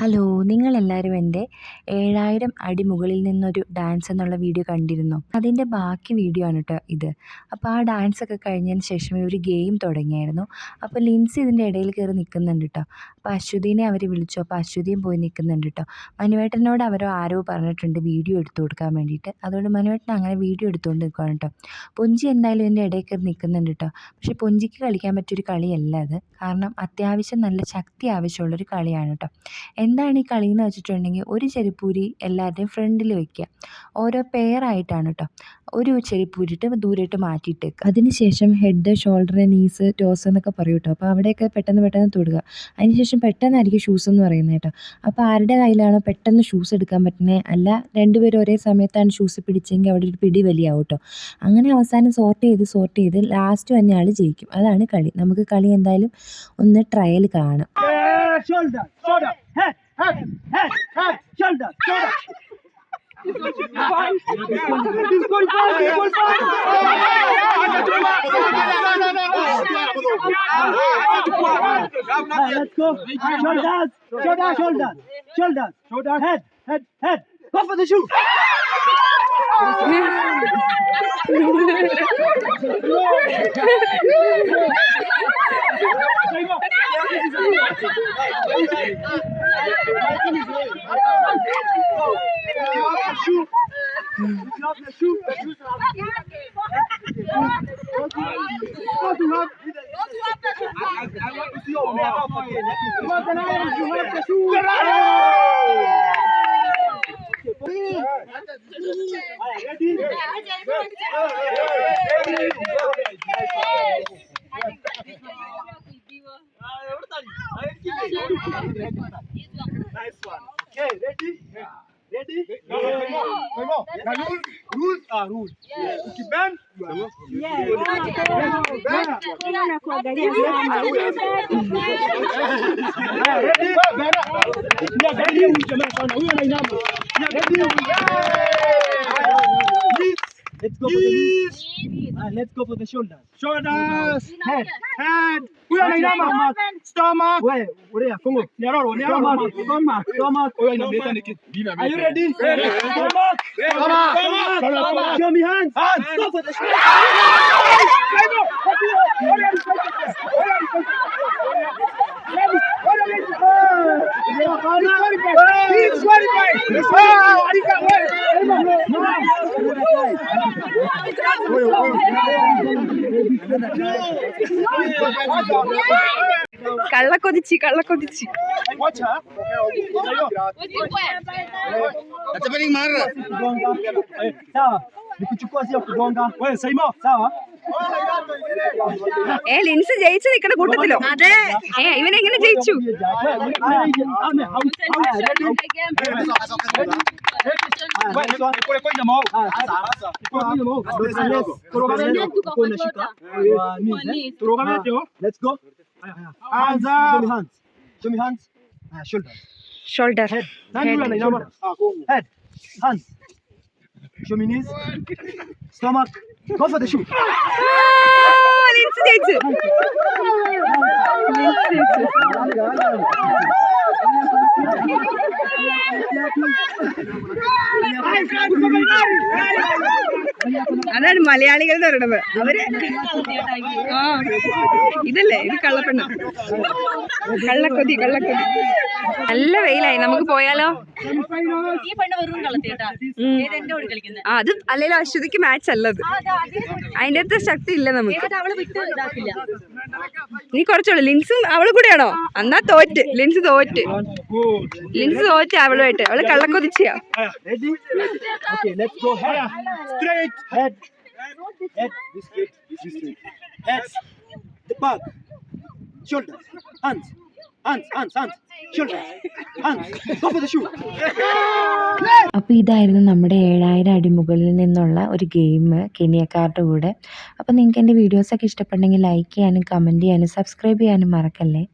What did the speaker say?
Hello നിങ്ങൾ എല്ലാവരും എന്റെ ഏഴായിരം അടി മുകളിൽ നിന്നൊരു ഡാൻസ് എന്നുള്ള വീഡിയോ കണ്ടിരുന്നു. അതിന്റെ ബാക്കി വീഡിയോ ആണ് കേട്ടോ ഇത്. അപ്പോൾ ആ ഡാൻസ് ഒക്കെ കഴിഞ്ഞതിന് ശേഷം ഒരു ഗെയിം തുടങ്ങിയായിരുന്നു. അപ്പോൾ ലിൻസ് ഇതിന്റെ ഇടയിൽ കയറി നിൽക്കുന്നുണ്ട് കേട്ടോ അപ്പോൾ അശ്വതിനെ അവർ വിളിച്ചു. അപ്പോൾ അശ്വതിയും പോയി നിൽക്കുന്നുണ്ട് കേട്ടോ മനുവേട്ടനോട് അവരോ ആരോ പറഞ്ഞിട്ടുണ്ട് വീഡിയോ എടുത്തു കൊടുക്കാൻ വേണ്ടിയിട്ട്. അതുകൊണ്ട് മനുവേട്ടൻ അങ്ങനെ വീഡിയോ എടുത്തുകൊണ്ട് നിൽക്കുകയാണ് കേട്ടോ പൊഞ്ചി എന്തായാലും ഇതിന്റെ ഇടയിൽ കയറി നിൽക്കുന്നുണ്ട് കേട്ടോ പക്ഷേ പൊഞ്ചിക്ക് കളിക്കാൻ പറ്റിയൊരു കളിയല്ല അത്. കാരണം അത്യാവശ്യം നല്ല ശക്തി ആവശ്യമുള്ളൊരു കളിയാണ് കേട്ടോ എന്താണ് ഈ കളി എന്ന് വെച്ചിട്ടുണ്ടെങ്കിൽ ഒരു ചെരിപ്പൂരി എല്ലാവരുടെയും ഫ്രണ്ടിൽ വെക്കുക. ഓരോ പെയറായിട്ടാണ് കേട്ടോ ഒരു ചെരുപ്പൂരിട്ട് ദൂരെയിട്ട് മാറ്റിയിട്ടേക്കുക. അതിനുശേഷം ഹെഡ് ഷോൾഡർ നീസ് ടോസ് എന്നൊക്കെ പറയും കേട്ടോ അപ്പോൾ അവിടെയൊക്കെ പെട്ടെന്ന് പെട്ടെന്ന് തൊടുക. അതിനുശേഷം പെട്ടെന്നായിരിക്കും ഷൂസ് എന്ന് പറയുന്നത് കേട്ടോ. അപ്പോൾ ആരുടെ കയ്യിലാണോ പെട്ടെന്ന് ഷൂസ് എടുക്കാൻ പറ്റുന്നത് അല്ല രണ്ടുപേരും ഒരേ സമയത്താണ് ഷൂസ് പിടിച്ചെങ്കിൽ അവിടെ ഒരു പിടി വലിയാവും കേട്ടോ അങ്ങനെ അവസാനം സോർട്ട് ചെയ്ത് സോർട്ട് ചെയ്ത് ലാസ്റ്റ് തന്നെ ആൾ ജയിക്കും. അതാണ് കളി. നമുക്ക് കളി എന്തായാലും ഒന്ന് ട്രയൽ കാണാം. Yeah, shoulder, shoulder, head, head, head, head, shoulder, shoulder. Let's go. Shoulders, shoulder, shoulder, shoulders, shoulder, head, head, head. Go for the. Shoe. I want to see your mouth. nice one. Okay, ready? Ready? No, no, no. The rules, are rules. Yes. Ukibend, you are not. Yes. Ready? Ready? Huyo anainama. Ready? Let's go. Yes. Let's go for the shoulders. Shoulders. Head. Head. Where is stomach? Stomach. Where? Where? Come on. Nyaroro. Nyaroro. Stomach. Stomach. Oh, ina beta ni kid. Are you ready? Ready. Stomach. Stomach. Stomach. Show me hands. Hands. Go for the shoulders. He's qualified. He's qualified. He's qualified. కళ్ళకు దిచ్చి కళ్ళకు దిచ్చి మారా nikuchukua sio kugonga. Wewe Saimo, sawa? ഏ ലിൻസ് ജയിച്ചു നിക്കണ കൂട്ടത്തിലോ അതെ ഏ ജയിച്ചു me hands. Ah, shoulders. Shoulder Nani yule knees. Stomach. Go for the shoe. ലിൻസ് ജയിച്ചു അതാണ് മലയാളികൾ എന്ന് പറയണത് അവർ ആ ഇതല്ലേ ഇത് കള്ളപ്പെണ്ണ കള്ളക്കൊതി കള്ളക്കൊതി നല്ല വെയിലായി നമുക്ക് പോയാലോ ആ അത് അല്ലെങ്കിൽ അശ്വതിക്ക് മാച്ച് അല്ലത് അതിന്റെ അകത്ത് ശക്തി ഇല്ല നമുക്ക് നീ കുറച്ചുള്ളൂ ലിൻസും അവൾ കൂടെയാണോ എന്നാ തോറ്റ് ലിൻസ് തോറ്റ്. ലിൻസ് തോറ്റ് അവളുമായിട്ട് അവൾ കള്ളക്കൊതിച്ചയാ head. This. This is straight. Head. The back. Shoulders. Hands. Hands. Hands. Hands. അപ്പോൾ ഇതായിരുന്നു നമ്മുടെ ഏഴായിരം അടിമുകളിൽ നിന്നുള്ള ഒരു ഗെയിം കെനിയക്കാരുടെ കൂടെ. അപ്പോൾ നിങ്ങൾക്ക് എന്റെ വീഡിയോസൊക്കെ ഇഷ്ടപ്പെട്ടെങ്കിൽ ലൈക്ക് ചെയ്യാനും കമന്റ് ചെയ്യാനും സബ്സ്ക്രൈബ് ചെയ്യാനും മറക്കല്ലേ?